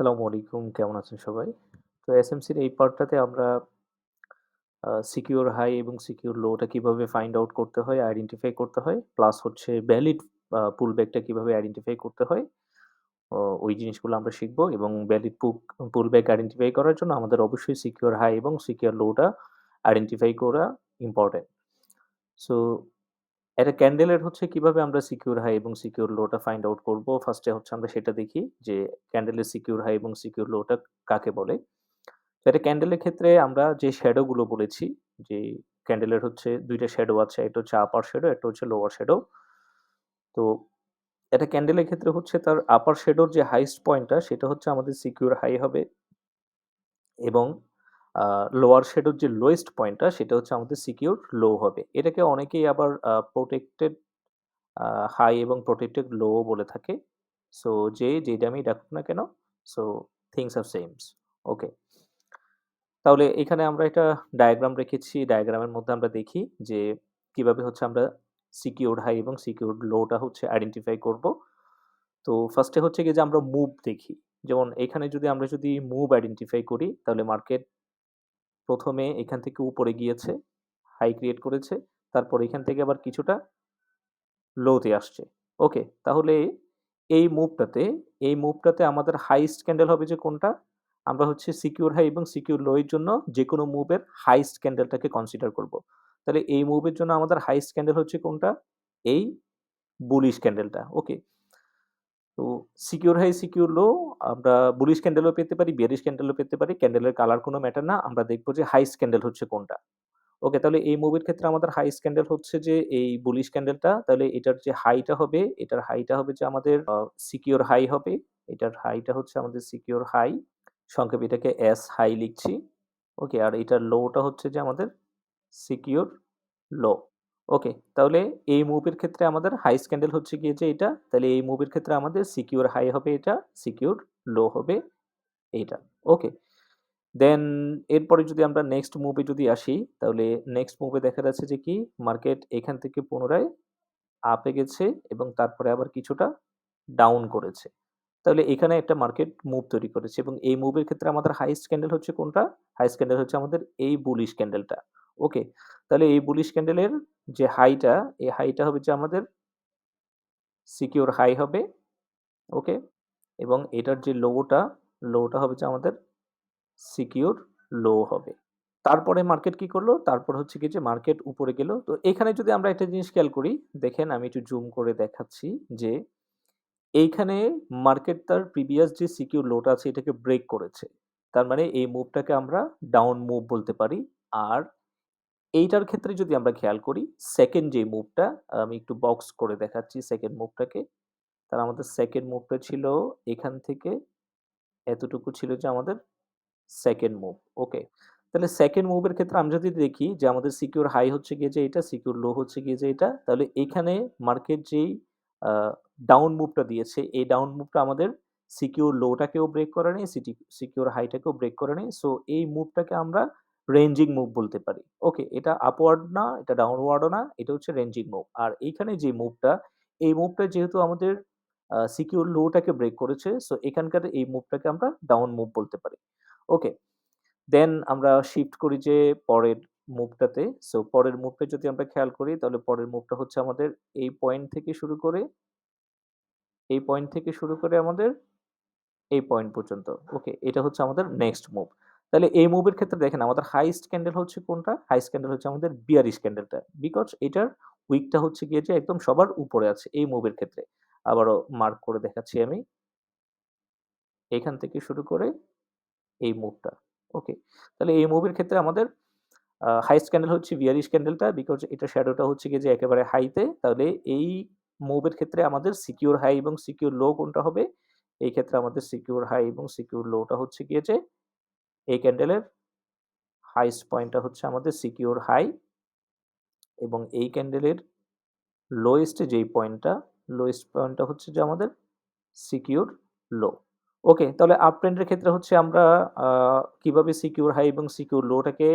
আসসালামু আলাইকুম। কেমন আছেন সবাই? তো এসএমসির এই পার্টটাতে আমরা সিকিউর হাই এবং সিকিউর লো টা কীভাবে ফাইন্ড আউট করতে হয়, আইডেন্টিফাই করতে হয়, প্লাস হচ্ছে ভ্যালিড পুল পুলব্যাকটা কীভাবে আইডেন্টিফাই করতে হয়, ওই জিনিসগুলো আমরা শিখব এবং ভ্যালিড পুল পুলব্যাক আইডেন্টিফাই করার জন্য আমাদের অবশ্যই সিকিউর হাই এবং সিকিউর লোটা আইডেন্টিফাই করা ইম্পর্টেন্ট সো একটা ক্যান্ডেলের হচ্ছে কীভাবে আমরা সিকিউর হাই এবং সিকিউর লোটা ফাইন্ড আউট করব। ফার্স্টে হচ্ছে আমরা সেটা দেখি যে ক্যান্ডেলের সিকিউর হাই এবং সিকিউর লোটা কাকে বলে। একটা ক্যান্ডেলের ক্ষেত্রে আমরা যে শ্যাডো গুলো বলেছি, যে ক্যান্ডেলের হচ্ছে দুইটা শ্যাডো আছে। একটা হচ্ছে আপার শ্যাডো, একটা হচ্ছে লোয়ার শ্যাডো। তো একটা ক্যান্ডেলের ক্ষেত্রে হচ্ছে তার আপার শ্যাডোর যে হাইস্ট পয়েন্টটা সেটা হচ্ছে আমাদের সিকিউর হাই হবে। এবং লোয়ার শ্যাডোর যে লোয়েস্ট পয়েন্টটা সেটা হচ্ছে আমাদের সিকিউর লো হবে। এটাকে অনেকেই আবার প্রোটেক্টেড হাই এবং প্রোটেক্টেড লো বলে থাকে। সো যে যে নামেই ডাকুক না কেন, সো থিংস আর সেমস ওকে। তাহলে এখানে আমরা একটা ডায়াগ্রাম রেখেছি। ডায়াগ্রামের মধ্যে আমরা দেখি যে কীভাবে হচ্ছে আমরা সিকিউরড হাই এবং সিকিউরড লোটা হচ্ছে আইডেন্টিফাই করব। তো ফার্স্টে হচ্ছে গিয়ে যে আমরা মুভ দেখি। যেমন এখানে যদি আমরা যদি মুভ আইডেন্টিফাই করি তাহলে মার্কেট ১ম এ এখান থেকে উপরে গিয়েছে, হাই ক্রিয়েট করেছে। তারপর এখান থেকে আবার কিছুটা লো তে আসছে। ওকে। তাহলে এই মুভটাতে এই মুভটাতে আমাদের হাইয়েস্ট ক্যান্ডেল হবে যে কোনটা? আমরা হচ্ছে সিকিউর হাই এবং সিকিউর লো এর জন্য যেকোনো মুভের হাইয়েস্ট ক্যান্ডেলটাকে কনসিডার করব। তাহলে এই মুভের জন্য আমাদের হাইয়েস্ট ক্যান্ডেল হচ্ছে কোনটা? এই বুলিশ ক্যান্ডেলটা। ওকে। তো সিকিউর হাই, সিকিউর লো আমরা বুলিশ ক্যান্ডেলও পেতে পারি, বেয়ারিশ ক্যান্ডেলও পেতে পারি। ক্যান্ডেলের কালার কোনো ম্যাটার না। আমরা দেখব যে হাইয়েস্ট ক্যান্ডেল হচ্ছে কোনটা। ওকে, তাহলে এই মুভির ক্ষেত্রে আমাদের হাই স্ক্যান্ডেল হচ্ছে যে এই বুলিশ ক্যান্ডেলটা। তাহলে এটার যে হাইটা হবে, এটার হাইটা হবে যে আমাদের সিকিউর হাই হবে। এটার হাইটা হচ্ছে আমাদের সিকিউর হাই। সংক্ষেপে এটাকে এস হাই লিখছি। ওকে, আর এটার লোটা হচ্ছে যে আমাদের সিকিউর লো। ওকে, তাহলে এই মুভির ক্ষেত্রে আমাদের হাইয়েস্ট ক্যান্ডেল হচ্ছে গিয়ে যে এটা। তাহলে এই মুভির ক্ষেত্রে আমাদের সিকিউর হাই হবে এটা, সিকিউর লো হবে এইটা। ওকে। দেন এরপরে যদি আমরা নেক্সট মুভে যদি আসি, তাহলে নেক্সট মুভে দেখা যাচ্ছে যে কি মার্কেট এখান থেকে পুনরায় আপে গেছে এবং তারপরে আবার কিছুটা ডাউন করেছে। তাহলে এখানে একটা মার্কেট মুভ তৈরি করেছে এবং এই মুভের ক্ষেত্রে আমাদের হাইয়েস্ট ক্যান্ডেল হচ্ছে কোনটা? হাইয়েস্ট ক্যান্ডেল হচ্ছে আমাদের এই বুলিশ ক্যান্ডেলটা। ওকে। তাহলে এই বুলিশ ক্যান্ডেলের যে হাইটা, এই হাইটা হবে যে আমাদের সিকিউর হাই হবে। ওকে। এবং এটার যে লোটা লোটা হবে যে আমাদের সিকিউর লো হবে। তারপরে মার্কেট কি করল? তারপর হচ্ছে কি যে মার্কেট উপরে গেল। তো এখানে যদি আমরা একটা জিনিস খেয়াল করি, দেখেন আমি একটু জুম করে দেখাচ্ছি যে এইখানে মার্কেট তার প্রিভিয়াস যে সিকিউর লোটা আছে এটাকে ব্রেক করেছে। তার মানে এই মুভটাকে আমরা ডাউন মুভ বলতে পারি। আর এইটার ক্ষেত্রে যদি আমরা খেয়াল করি, সেকেন্ড যে মুভটা আমি একটু বক্স করে দেখাচ্ছি সেকেন্ড মুভটাকে। তাহলে আমাদের সেকেন্ড মুভটা ছিল এখান থেকে এতটুকু ছিল যে আমাদের সেকেন্ড মুভ। ওকে। তাহলে সেকেন্ড মুভের ক্ষেত্রে আমি যদি দেখি যে আমাদের সিকিউর হাই হচ্ছে গিয়ে যে এটা, সিকিউর লো হচ্ছে গিয়ে যে এটা। তাহলে এইখানে মার্কেট যেই ডাউন মুভটা দিয়েছে, এই ডাউন মুভটা আমাদের সিকিউর লোটাকেও ব্রেক করে নেই সিটি সিকিউর হাইটাকেও ব্রেক করে নেই সো এই মুভটাকে আমরা রেঞ্জিং মুভ বলতে পারি। ওকে, এটা আপওয়ার্ড না, এটা ডাউনওয়ার্ড ও না, এটা হচ্ছে রেঞ্জিং মুভ। আর এইখানে যে মুভটা, এই মুভটা যেহেতু আমাদের সিকিউর লোটাকে ব্রেক করেছে, সো এখানকার এই মুভটাকে আমরা ডাউন মুভ বলতে পারি। ওকে। দেন আমরা শিফট করি যে পরের মুভটাতে। সো পরের মুভটা যদি আমরা খেয়াল করি তাহলে পরের মুভটা হচ্ছে আমাদের এই পয়েন্ট থেকে শুরু করে এই পয়েন্ট থেকে শুরু করে আমাদের এই পয়েন্ট পর্যন্ত। ওকে, এটা হচ্ছে আমাদের নেক্সট মুভ। তাহলে এই মুভের ক্ষেত্রে দেখেন, আমাদের হাইস্ট ক্যান্ডেল হচ্ছে কোনটা? হাইস্ট ক্যান্ডেল হচ্ছে আমাদের বিয়ারিশ ক্যান্ডেলটা। বিকজ এটার উইকটা হচ্ছে গিয়ে যে একদম সবার উপরে আছে এই মুভের ক্ষেত্রে। আবারও মার্ক করে দেখাচ্ছি আমি। এখান থেকে শুরু করে এই মুভটা। ওকে। তাহলে এই মুভের ক্ষেত্রে আমাদের, আ হাইয়েস্ট ক্যান্ডেল হচ্ছে বিয়ারিশ ক্যান্ডেলটা বিকজ এটা শ্যাডোটা হচ্ছে গিয়ে যে একেবারে হাইতে। তাহলে এই মুভের ক্ষেত্রে আমাদের সিকিউর হাই এবং সিকিউর লো কোনটা হবে? এই ক্ষেত্রে আমাদের সিকিউর হাই এবং সিকিউর লোটা হচ্ছে গিয়ে যে এই ক্যান্ডেলের হাইস্ট পয়েন্টটা হচ্ছে আমাদের সিকিউর হাই এবং এই ক্যান্ডেলের লোয়েস্ট যেই পয়েন্টটা, লোয়েস্ট পয়েন্টটা হচ্ছে যে আমাদের সিকিউর লো। ওকে, তাহলে আপ ট্রেন্ডের ক্ষেত্রে হচ্ছে আমরা কীভাবে সিকিউর হাই এবং সিকিউর লোটাকে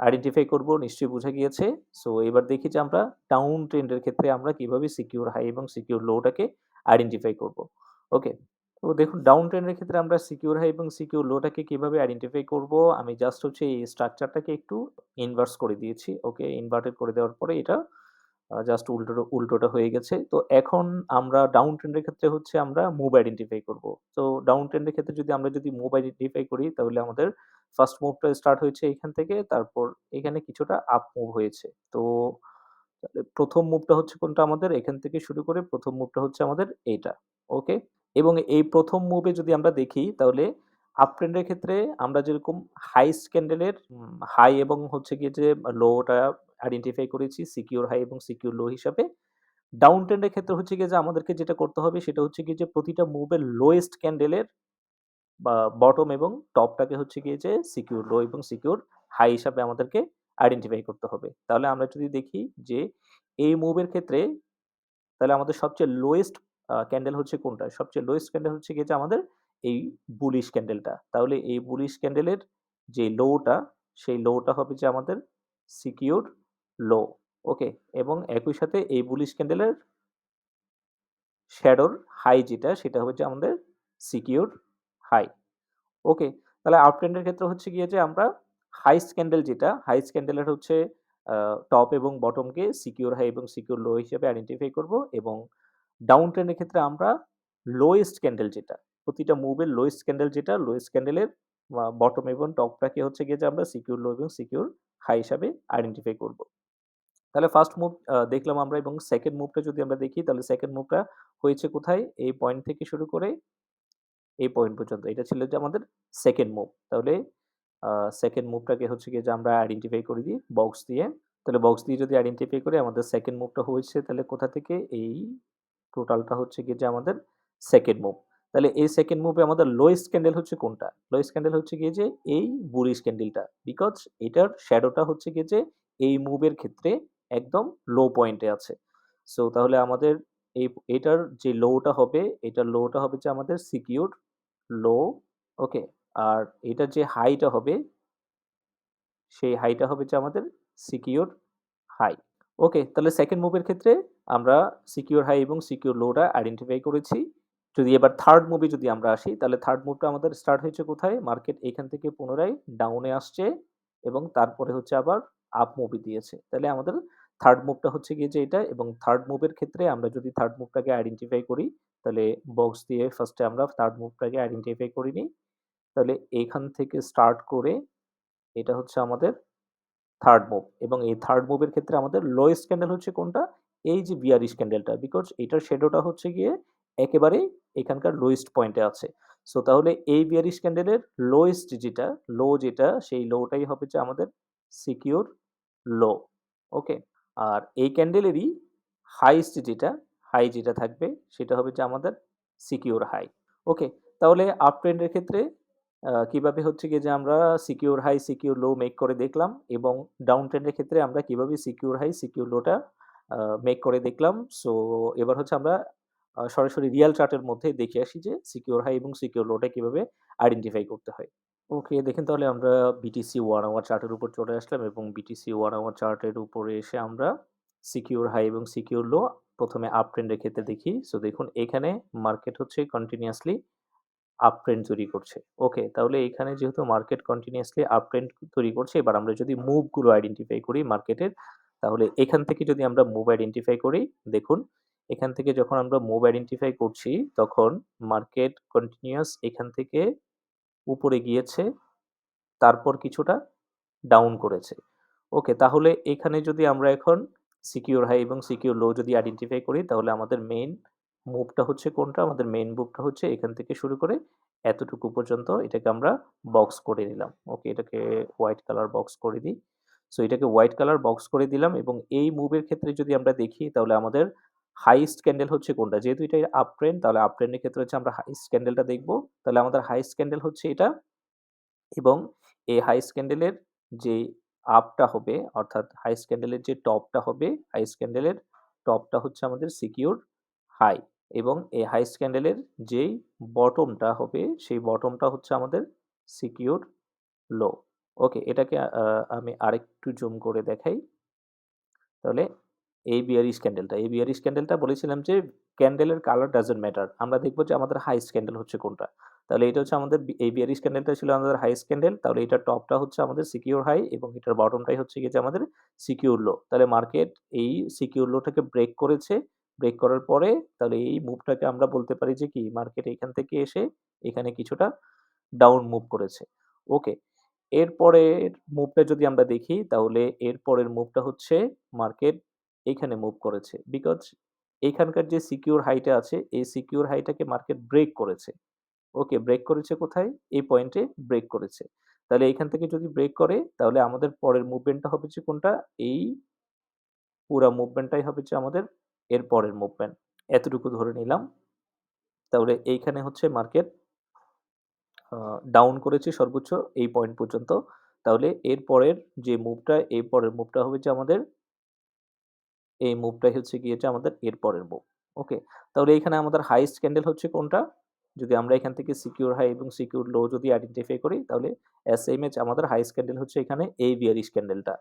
আইডেন্টিফাই করব নিশ্চয়ই বুঝা গিয়েছে। সো এবার দেখি যে আমরা ডাউন ট্রেন্ডের ক্ষেত্রে আমরা কীভাবে সিকিউর হাই এবং সিকিউর লোটাকে আইডেন্টিফাই করব। ওকে। দেখুন ডাউন ট্রেন্ডের ক্ষেত্রে আমরা সিকিউর হাই এবং সিকিউর লোটাকে কীভাবে আইডেন্টিফাই করব? আমি জাস্ট হচ্ছে এই স্ট্রাকচারটাকে একটু ইনভার্স করে দিয়েছি ওকে ইনভার্টেড করে দেওয়ার পরে এটা জাস্ট উল্টো উল্টোটা হয়ে গেছে। তো এখন আমরা ডাউন ট্রেন্ডের ক্ষেত্রে হচ্ছে আমরা মুভ আইডেন্টিফাই করব। তো ডাউন ট্রেন্ডের ক্ষেত্রে যদি আমরা যদি মুভ আইডেন্টিফাই করি, তাহলে আমাদের ফার্স্ট মুভটা স্টার্ট হয়েছে এখান থেকে, তারপর এখানে কিছুটা আপ মুভ হয়েছে। তো প্রথম মুভটা হচ্ছে কোনটা আমাদের? এখান থেকে শুরু করে প্রথম মুভটা হচ্ছে আমাদের এইটা ওকে এবং এই প্রথম মুভে যদি আমরা দেখি, তাহলে আপ ট্রেন্ডের ক্ষেত্রে আমরা যেরকম হাই ক্যান্ডেলের হাই এবং হচ্ছে গিয়ে যে লোটা আইডেন্টিফাই করেছি সিকিউর হাই এবং সিকিউর লো হিসাবে ডাউন ট্রেন্ডের ক্ষেত্রে হচ্ছে গিয়ে যে আমাদেরকে যেটা করতে হবে সেটা হচ্ছে গিয়ে যে প্রতিটা মুভের লোয়েস্ট ক্যান্ডেলের বা বটম এবং টপটাকে হচ্ছে গিয়ে যে সিকিউর লো এবং সিকিউর হাই হিসাবে আমাদেরকে আইডেন্টিফাই করতে হবে। তাহলে আমরা যদি দেখি যে এই মুভের ক্ষেত্রে, তাহলে আমাদের সবচেয়ে লোয়েস্ট ক্যান্ডেল হচ্ছে কোনটা? সবচেয়ে লোয়েস্ট ক্যান্ডেল হচ্ছে গিয়ে যে আমাদের এই বুলিশ ক্যান্ডেলটা তাহলে এই বুলিশ ক্যান্ডেলের যে লোটা সেই লোটা হবে যে আমাদের সিকিউর লো ওকে এবং একই সাথে এই বুলিশ ক্যান্ডেলের শ্যাডোর হাই যেটা, সেটা হচ্ছে আমাদের সিকিউর হাই ওকে তাহলে আপ ট্রেন্ডের ক্ষেত্রে হচ্ছে গিয়ে যে আমরা হাইস্ট ক্যান্ডেল যেটা হাইস্ট ক্যান্ডেলের হচ্ছে টপ এবং বটমকে সিকিউর হাই এবং সিকিউর লো হিসেবে আইডেন্টিফাই করব এবং ডাউন ট্রেনের ক্ষেত্রে আমরা লোয়েস্ট ক্যান্ডেল যেটা, প্রতিটা মুভের লোয়েস্ট ক্যান্ডেল যেটা লোয়েস্ট ক্যান্ডেলের বটম এবং টপটাকে হচ্ছে গিয়ে যে আমরা সিকিউর লো এবং সিকিউর হাই হিসাবে আইডেন্টিফাই করব। তাহলে ফার্স্ট মুভ দেখলাম আমরা এবং সেকেন্ড মুভটা যদি আমরা দেখি, তাহলে সেকেন্ড মুভটা হয়েছে কোথায়? এই পয়েন্ট থেকে শুরু করে এই পয়েন্ট পর্যন্ত। এটা ছিল যে আমাদের সেকেন্ড মুভ তাহলে সেকেন্ড মুভটাকে হচ্ছে গিয়ে যে আমরা আইডেন্টিফাই করে দিই বক্স দিয়ে। তাহলে বক্স দিয়ে যদি আইডেন্টিফাই করি, আমাদের সেকেন্ড মুভটা হয়েছে, তাহলে কোথা থেকে? এই টোটালটা হচ্ছে গিয়ে যে আমাদের সেকেন্ড মুভ তাহলে এই সেকেন্ড মুভে আমাদের লোয়েস্ট ক্যান্ডেল হচ্ছে কোনটা? লোয়েস্ট ক্যান্ডেল হচ্ছে গিয়ে যে এই বুরিশ ক্যান্ডেলটা বিকজ এটার শ্যাডোটা হচ্ছে গিয়ে যে এই মুভের ক্ষেত্রে একদম লো পয়েন্টে আছে। সো তাহলে আমাদের এই, এটার যে লোটা হবে, এটার লোটা হবে যে আমাদের সিকিউর লো ওকে আর এটার যে হাইটা হবে, সেই হাইটা হবে যে আমাদের সিকিউর হাই ওকে তাহলে সেকেন্ড মুভের ক্ষেত্রে আমরা সিকিউর হাই এবং সিকিউর লোটা আইডেন্টিফাই করেছি। যদি এবার থার্ড মুভি যদি আমরা আসি, তাহলে থার্ড মুভটা আমাদের স্টার্ট হয়েছে কোথায়? মার্কেট এখান থেকে পুনরায় ডাউনে আসছে এবং তারপরে হচ্ছে আবার আপ মুভি দিয়েছে। তাহলে আমাদের থার্ড মুভটা হচ্ছে গিয়ে যে এটা এবং থার্ড মুভের ক্ষেত্রে আমরা যদি থার্ড মুভটাকে আইডেন্টিফাই করি, তাহলে বক্স দিয়ে ফার্স্টে আমরা থার্ড মুভটাকে আইডেন্টিফাই করি নিই তাহলে এখান থেকে স্টার্ট করে এটা হচ্ছে আমাদের থার্ড মুভ এবং এই থার্ড মুভের ক্ষেত্রে আমাদের লোয়েস্ট ক্যান্ডেল হচ্ছে কোনটা? এই যে বিয়ারিশ ক্যান্ডেলটা বিকজ এটার শেডোটা হচ্ছে গিয়ে একেবারে এখানকার লোয়েস্ট পয়েন্টে আছে। সো তাহলে এই বিয়ারিশ ক্যান্ডেলের লোয়েস্ট যেটা লো যেটা, সেই লোটাই হবে যে আমাদের সিকিউর লো ওকে আর এই ক্যান্ডেলেরই হাইস্ট যেটা হাই যেটা থাকবে, সেটা হবে যে আমাদের সিকিউর হাই ওকে তাহলে আপ ট্রেন্ডের ক্ষেত্রে কীভাবে হচ্ছে গিয়ে যে আমরা secure high secure low make করে দেখলাম এবং ডাউন ট্রেন্ডের ক্ষেত্রে আমরা কীভাবে সিকিউর হাই সিকিউর লোটা মেক করে দেখলাম। সো এবার হচ্ছে আমরা সরাসরি রিয়াল চার্টের মধ্যে দেখে আসি যে সিকিউর হাই এবং সিকিউর লোটা কীভাবে আইডেন্টিফাই করতে হয়। ওকে দেখেন তাহলে আমরা বিটিসি ওয়ান আওয়ার চার্টের উপর চলে আসলাম এবং বিটিসি ওয়ান আওয়ার চার্টের উপরে এসে আমরা সিকিউর হাই এবং সিকিউর লো প্রথমে আপ ট্রেন্ডের ক্ষেত্রে দেখি। সো দেখুন এখানে মার্কেট হচ্ছে কন্টিনিউয়াসলি আপ ট্রেন্ড তৈরি করছে। ওকে তাহলে এখানে যেহেতু মার্কেট কন্টিনিউয়াসলি আপ ট্রেন্ড তৈরি করছে, এবার আমরা যদি মুভগুলো আইডেন্টিফাই করি মার্কেটের তাহলে এখান থেকে যদি আমরা মুভ আইডেন্টিফাই করি, দেখুন, এখান থেকে যখন আমরা মুভ আইডেন্টিফাই করছি, তখন মার্কেট কন্টিনিউয়াস এখান থেকে উপরে গিয়েছে, তারপর কিছুটা ডাউন করেছে। ওকে তাহলে এখানে যদি আমরা এখন সিকিউর হাই এবং সিকিউর লো যদি আইডেন্টিফাই করি, তাহলে আমাদের মেইন মুভটা হচ্ছে কোনটা? আমাদের মেইন মুভটা হচ্ছে এখান থেকে শুরু করে এতটুকু পর্যন্ত এটাকে আমরা বক্স করে নিলাম। ওকে এটাকে হোয়াইট কালার বক্স করে দিই। সো এটাকে হোয়াইট কালার বক্স করে দিলাম এবং এই মুভের ক্ষেত্রে যদি আমরা দেখি, তাহলে আমাদের হাইস্ট ক্যান্ডেল হচ্ছে কোনটা? যেহেতু এটা আপ ট্রেন্ড তাহলে আপ ট্রেন্ডের ক্ষেত্রে হচ্ছে আমরা হাইস্ট ক্যান্ডেলটা দেখব। তাহলে আমাদের হাইস্ট ক্যান্ডেল হচ্ছে এটা এবং এই হাইস্ট ক্যান্ডেলের যে আপটা হবে, অর্থাৎ হাইস্ট ক্যান্ডেলের যে টপটা হবে হাইস্ট ক্যান্ডেলের টপটা হচ্ছে আমাদের সিকিউর হাই এবং এই হাইস্ট ক্যান্ডেলের যেই বটমটা হবে, সেই বটমটা হচ্ছে আমাদের সিকিউর লো ওকে, এটাকে আমি আরেকটু জুম করে দেখাই। তাহলে এই বিয়ারিশ ক্যান্ডেলটা, এই বিয়ারিশ ক্যান্ডেলটা বলেছিলাম যে, ক্যান্ডেলের কালার ডাজেন্ট ম্যাটার আমরা দেখব যে আমাদের হাইস্ট ক্যান্ডেল হচ্ছে কোনটা। তাহলে এটা হচ্ছে আমাদের এই বিয়ারিশ ক্যান্ডেলটা ছিল আমাদের হাইস্ট ক্যান্ডেল তাহলে এটার টপটা হচ্ছে আমাদের সিকিউর হাই এবং এটার বটমটাই হচ্ছে গিয়ে যে আমাদের সিকিউর লো তাহলে মার্কেট এই সিকিউর লোটাকে ব্রেক করেছে। ব্রেক করার পরে তাহলে এই মুভটাকে আমরা বলতে পারি যে কি মার্কেট এখান থেকে এসে এখানে কিছুটা ডাউন মুভ করেছে। ওকে এরপরের মুভটা যদি আমরা দেখি, তাহলে এরপরের মুভটা হচ্ছে মার্কেট এইখানে মুভ করেছে। বিকজ এইখানকার যে সিকিউর হাইটা আছে, এই সিকিউর হাইটাকে মার্কেট ব্রেক করেছে। ওকে ব্রেক করেছে কোথায়? এই পয়েন্টে ব্রেক করেছে। তাহলে এইখান থেকে যদি ব্রেক করে, তাহলে আমাদের পরের মুভমেন্টটা হবে যে কোনটা? এই পুরা মুভমেন্টটাই হবে যে আমাদের এর পরের মুভমেন্ট এতটুকু ধরে নিলাম। তাহলে এইখানে হচ্ছে মার্কেট ডাউন করেছে সর্বোচ্চ এই পয়েন্ট পর্যন্ত। তাহলে এর পরের যে মুভটা এই পরের মুভটা হবে আমাদের, এই মুভটাই হচ্ছে গিয়েছে আমাদের এর পরের মুভ ওকে তাহলে এখানে আমাদের হাইস্ট ক্যান্ডেল হচ্ছে কোনটা? যদি আমরা এখান থেকে সিকিউর হাই এবং সিকিউর লো যদি আইডেন্টিফাই করি, তাহলে এস এম এইচ আমাদের হাইস্ট ক্যান্ডেল হচ্ছে এখানে এই বিয়ারিশ ক্যান্ডেলটা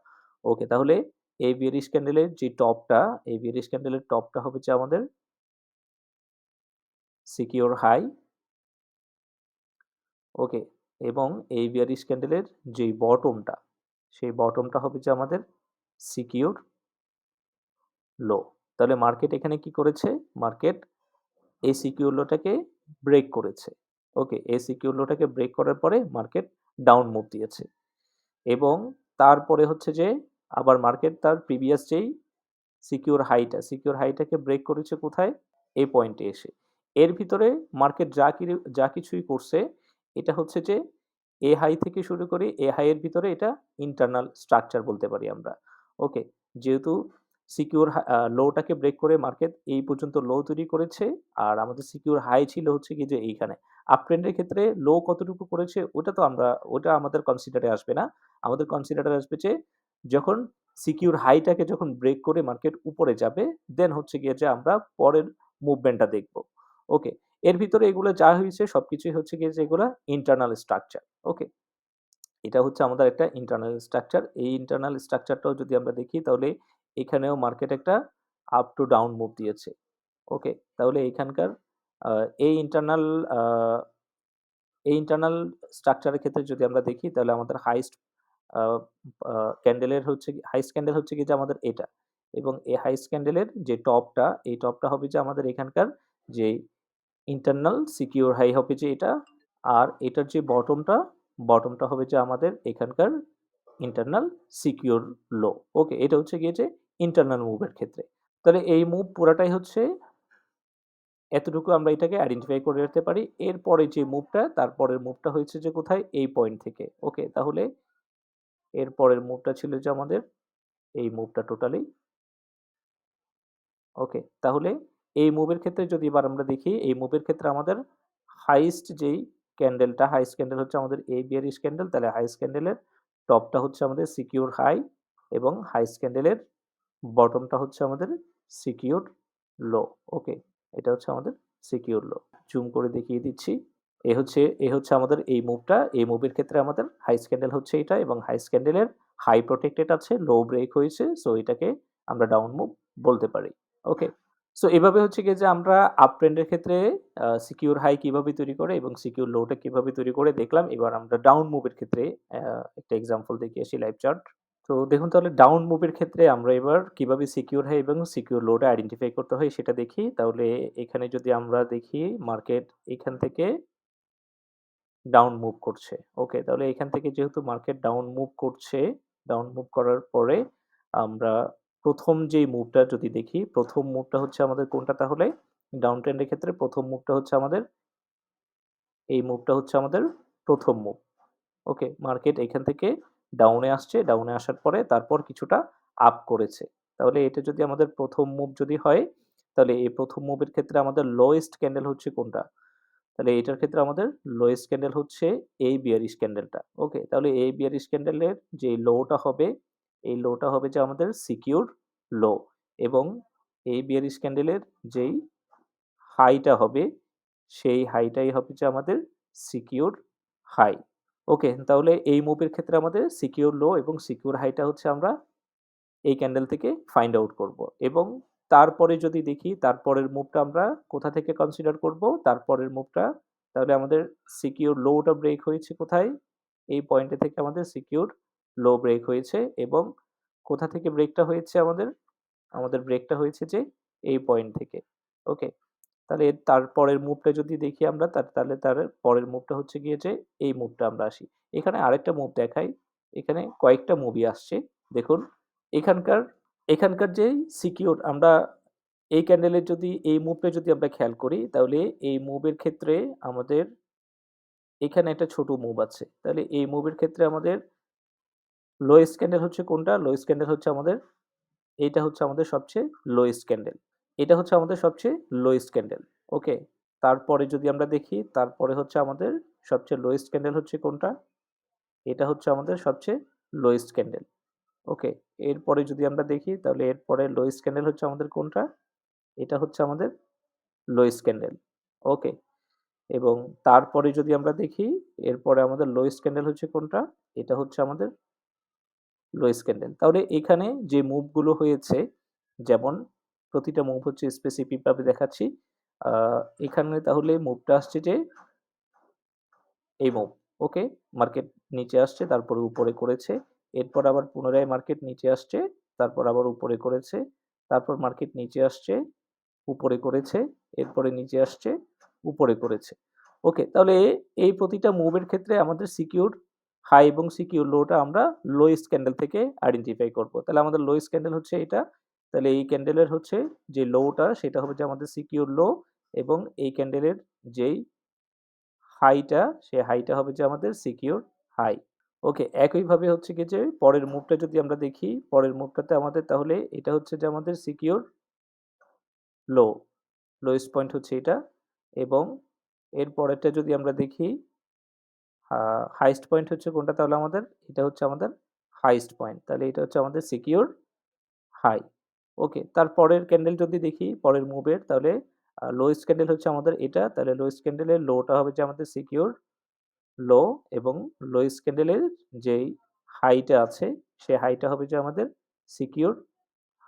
ওকে তাহলে এই বিয়ারিশ ক্যান্ডেলের যে টপটা এই বিয়ারিশ ক্যান্ডেলের টপটা হবে যে আমাদের সিকিউর হাই ওকে? এবং এই বিয়ারিশ ক্যান্ডেলের যে বটমটা, সেই বটমটা হবে যে আমাদের সিকিউর লো। তাহলে মার্কেট এখানে কি করেছে? মার্কেট এই সিকিউর লোটাকে ব্রেক করেছে। ওকে এই সিকিউর লোটাকে ব্রেক করার পরে মার্কেট ডাউন মুভ দিয়েছে। এবং তারপরে হচ্ছে যে আবার মার্কেট তার প্রিভিয়াস যেই সিকিউর হাইটা, সিকিউর হাইটাকে ব্রেক করেছে কোথায়? এই পয়েন্টে এসে। এর ভিতরে মার্কেট যা কি, যা কিছুই করছে এটা হচ্ছে যে এ হাই থেকে শুরু করে এ হাইয়ের ভিতরে এটা ইন্টারনাল স্ট্রাকচার বলতে পারি আমরা। ওকে যেহেতু সিকিউর লোটাকে ব্রেক করে মার্কেট এই পর্যন্ত লো তৈরি করেছে। আর আমাদের সিকিউর হাই ছিল হচ্ছে কি যে, এইখানে। আপ ট্রেন্ডের ক্ষেত্রে লো কতটুকু করেছে, ওটা তো আমরা, ওটা আমাদের কনসিডারে আসবে না। আমাদের কনসিডারে আসবে যে, যখন সিকিউর হাইটাকে যখন ব্রেক করে মার্কেট উপরে যাবে দেন হচ্ছে গিয়ে যে আমরা পরের মুভমেন্টটা দেখব। ওকে এর ভিতরে এগুলো যা হয়েছে সবকিছুই হচ্ছে গিয়ে যে এগুলো ইন্টারনাল স্ট্রাকচার ওকে এটা হচ্ছে আমাদের একটা ইন্টারনাল স্ট্রাকচার এই ইন্টারনাল স্ট্রাকচারটাও যদি আমরা দেখি তাহলে এখানেও মার্কেট একটা আপ টু ডাউন মুভ দিয়েছে ওকে তাহলে এখানকার এই ইন্টারনাল এই ইন্টারনাল স্ট্রাকচারের ক্ষেত্রে যদি আমরা দেখি তাহলে আমাদের হাইস্ট ক্যান্ডেলের হচ্ছে হাইস্ট ক্যান্ডেল হচ্ছে কি যে আমাদের এটা এবং এই হাইস্ট ক্যান্ডেলের যে টপটা এই টপটা হবে যে আমাদের এখানকার যে ইন্টারনাল সিকিউর হাই হবে যে এটা, আর এটার যে বটমটা বটমটা হবে যে আমাদের এখানকার ইন্টারনাল সিকিউর লো ওকে এটা হচ্ছে গিয়ে যে ইন্টারনাল মুভের ক্ষেত্রে। তাহলে এই মুভ পুরাটাই হচ্ছে এতটুকু আমরা এটাকে আইডেন্টিফাই করে রাখতে পারি। এরপরে যে মুভটা তারপরের মুভটা হয়েছে যে কোথায়? এই পয়েন্ট থেকে। ওকে তাহলে এরপরের মুভটা ছিল যে আমাদের এই মুভটা টোটালি ওকে তাহলে এই মুভের ক্ষেত্রে যদি এবার আমরা দেখি, এই মুভের ক্ষেত্রে আমাদের হাইস্ট যেই ক্যান্ডেলটা হাইস্ট ক্যান্ডেল হচ্ছে আমাদের এই বিয়ারিশ ক্যান্ডেল তাহলে হাইস্ট ক্যান্ডেলের টপটা হচ্ছে আমাদের সিকিউর হাই এবং হাইস্ট ক্যান্ডেলের বটমটা হচ্ছে আমাদের সিকিউর লো ওকে এটা হচ্ছে আমাদের সিকিউর লো জুম করে দেখিয়ে দিচ্ছি। এ হচ্ছে এ হচ্ছে আমাদের এই মুভটা এই মুভের ক্ষেত্রে আমাদের হাইস্ট ক্যান্ডেল হচ্ছে এটা এবং হাইস্ট ক্যান্ডেলের হাই প্রোটেক্টেড আছে লো ব্রেক হয়েছে সো এটাকে আমরা ডাউন মুভ বলতে পারি ওকে সো এভাবে হচ্ছে গিয়ে যে আমরা আপ ট্রেন্ডের ক্ষেত্রে সিকিউর হাই কীভাবে তৈরি করে এবং সিকিউর লোটা কীভাবে তৈরি করে দেখলাম। এবার আমরা ডাউন মুভের ক্ষেত্রে একটা এক্সাম্পল দেখিয়ে আসি লাইভ চার্ট তো দেখুন তাহলে ডাউন মুভের ক্ষেত্রে আমরা এবার কীভাবে সিকিউর হাই এবং সিকিউর লোটা আইডেন্টিফাই করতে হয় সেটা দেখি। তাহলে এখানে যদি আমরা দেখি মার্কেট এখান থেকে ডাউন মুভ করছে। ওকে তাহলে এখান থেকে যেহেতু মার্কেট ডাউন মুভ করছে ডাউন মুভ করার পরে আমরা প্রথম যেই মুভটা যদি দেখি, প্রথম মুভটা হচ্ছে আমাদের কোনটা তাহলে? ডাউন ট্রেন্ডের ক্ষেত্রে প্রথম মুভটা হচ্ছে আমাদের, এই মুভটা হচ্ছে আমাদের প্রথম মুভ ওকে মার্কেট এখান থেকে ডাউনে আসছে ডাউনে আসার পরে তারপর কিছুটা আপ করেছে। তাহলে এটা যদি আমাদের প্রথম মুভ যদি হয়, তাহলে এই প্রথম মুভের ক্ষেত্রে আমাদের লোয়েস্ট ক্যান্ডেল হচ্ছে কোনটা? তাহলে এটার ক্ষেত্রে আমাদের লোয়েস্ট ক্যান্ডেল হচ্ছে এই বিয়ারিশ ক্যান্ডেলটা ওকে তাহলে এই বিয়ারিশ ক্যান্ডেলের যে লোটা হবে এই লোটা হবে যে আমাদের সিকিউর লো এবং এই বিয়ারিশ ক্যান্ডেলের যেই হাইটা হবে, সেই হাইটাই হবে যে আমাদের সিকিউর হাই ওকে তাহলে এই মুভের ক্ষেত্রে আমাদের সিকিউর লো এবং সিকিউর হাইটা হচ্ছে আমরা এই ক্যান্ডেল থেকে ফাইন্ড আউট করব এবং তারপরে যদি দেখি, তারপরের মুভটা আমরা কোথা থেকে কনসিডার করব? তারপরের মুভটা তাহলে আমাদের সিকিউর লোটা ব্রেক হয়েছে কোথায়? এই পয়েন্টে থেকে আমাদের সিকিউর লো ব্রেক হয়েছে এবং কোথা থেকে ব্রেকটা হয়েছে আমাদের? আমাদের ব্রেকটা হয়েছে যে এই পয়েন্ট থেকে। ওকে তাহলে এর তারপরের মুভটা যদি দেখি আমরা, তার- তাহলে তার পরের মুভটা হচ্ছে গিয়ে যে এই মুভটা আমরা আসি। এখানে আরেকটা মুভ দেখাই। এখানে কয়েকটা মুভি আসছে। দেখুন, এখানকার এখানকার যে সিকিউর আমরা এই ক্যান্ডেলের যদি, এই মুভটা যদি আমরা খেয়াল করি, তাহলে এই মুভের ক্ষেত্রে আমাদের এখানে একটা ছোট মুভ আছে। তাহলে এই মুভের ক্ষেত্রে আমাদের লোয়েস্ট ক্যান্ডেল হচ্ছে কোনটা? লোয়েস্ট ক্যান্ডেল হচ্ছে আমাদের, এইটা হচ্ছে আমাদের সবচেয়ে লোয়েস্ট ক্যান্ডেল এটা হচ্ছে আমাদের সবচেয়ে লোয়েস্ট ক্যান্ডেল ওকে তারপরে যদি আমরা দেখি, তারপরে হচ্ছে আমাদের সবচেয়ে লোয়েস্ট ক্যান্ডেল হচ্ছে কোনটা? এটা হচ্ছে আমাদের সবচেয়ে লোয়েস্ট ক্যান্ডেল ওকে এরপরে যদি আমরা দেখি, তাহলে এরপরে লোয়েস্ট ক্যান্ডেল হচ্ছে আমাদের কোনটা? এটা হচ্ছে আমাদের লোয়েস্ট ক্যান্ডেল ওকে এবং তারপরে যদি আমরা দেখি, এরপরে আমাদের লোয়েস্ট ক্যান্ডেল হচ্ছে কোনটা? এটা হচ্ছে আমাদের লোয়েস্ট ক্যান্ডেল তাহলে এখানে যে মুভগুলো হয়েছে, যেমন প্রতিটা মুভ হচ্ছে স্পেসিফিকভাবে দেখাচ্ছি এখানে তাহলে মুভটা আসছে যে এই মুভ ওকে মার্কেট নিচে আসছে, তারপরে উপরে করেছে, এরপর আবার পুনরায় মার্কেট নিচে আসছে, তারপর আবার উপরে করেছে, তারপর মার্কেট নিচে আসছে, উপরে করেছে, এরপরে নিচে আসছে, উপরে করেছে ওকে তাহলে এই প্রতিটা মুভের ক্ষেত্রে আমাদের সিকিউর হাই এবং সিকিউর লোটা আমরা লোয়েস্ট ক্যান্ডেল থেকে আইডেন্টিফাই করব। তাহলে আমাদের লোয়েস্ট ক্যান্ডেল হচ্ছে এটা। তাহলে এই ক্যান্ডেলের হচ্ছে যে লোটা সেটা হবে যে আমাদের সিকিউর লো এবং এই ক্যান্ডেলের যেই হাইটা সে হাইটা হবে যে আমাদের সিকিউর হাই ওকে একইভাবে হচ্ছে কি যে পরের মুভটা যদি আমরা দেখি, পরের মুভটাতে আমাদের তাহলে এটা হচ্ছে যে আমাদের সিকিউর লো লোয়েস্ট পয়েন্ট হচ্ছে এটা এবং এর পরেরটা যদি আমরা দেখি হাইস্ট পয়েন্ট হচ্ছে কোনটা তাহলে আমাদের? এটা হচ্ছে আমাদের হাইস্ট পয়েন্ট তাহলে এটা হচ্ছে আমাদের সিকিউর হাই ওকে তার পরের ক্যান্ডেল যদি দেখি, পরের মুভের তাহলে লোয়েস্ট ক্যান্ডেল হচ্ছে আমাদের এটা, তাহলে লোয়েস্ট ক্যান্ডেলের লোটা হবে যে আমাদের সিকিউর লো এবং লোয়েস্ট ক্যান্ডেলের যেই হাইটা আছে সেই হাইটা হবে যে আমাদের সিকিউর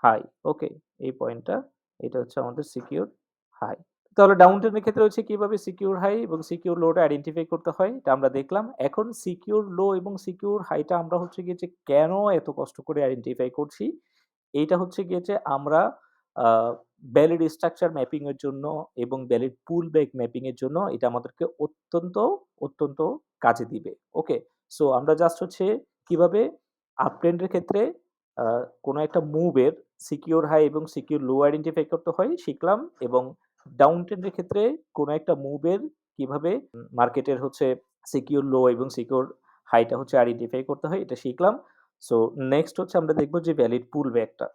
হাই ওকে এই পয়েন্টটা এটা হচ্ছে আমাদের সিকিউর হাই তাহলে ডাউন ট্রেনের ক্ষেত্রে হচ্ছে কীভাবে সিকিউর হাই এবং সিকিউর লোটা আইডেন্টিফাই করতে হয়, এটা আমরা দেখলাম। এখন সিকিউর লো এবং সিকিউর হাইটা আমরা হচ্ছে গিয়ে যে কেন এত কষ্ট করে আইডেন্টিফাই করছি, এইটা হচ্ছে গিয়ে যে আমরা ব্যালিড স্ট্রাকচার ম্যাপিং এর জন্য এবং ভ্যালিড পুল ব্যাক ম্যাপিং এর জন্য এটা আমাদেরকে অত্যন্ত অত্যন্ত কাজে দিবে। ওকে সো আমরা জাস্ট হচ্ছে কীভাবে আপট্রেন্ডের ক্ষেত্রে কোনো একটা মুভের সিকিউর হাই এবং সিকিউর লো আইডেন্টিফাই করতে হয়, শিখলাম এবং ডাউন ট্রেন্ডের ক্ষেত্রে কোনো একটা মুভের কীভাবে মার্কেটের হচ্ছে সিকিউর লো এবং সিকিউর হাইটা হচ্ছে আইডেন্টিফাই করতে হয়, এটা শিখলাম। সো নেক্সট হচ্ছে আমরা দেখব যে ভ্যালিড পুল ব্যাকটা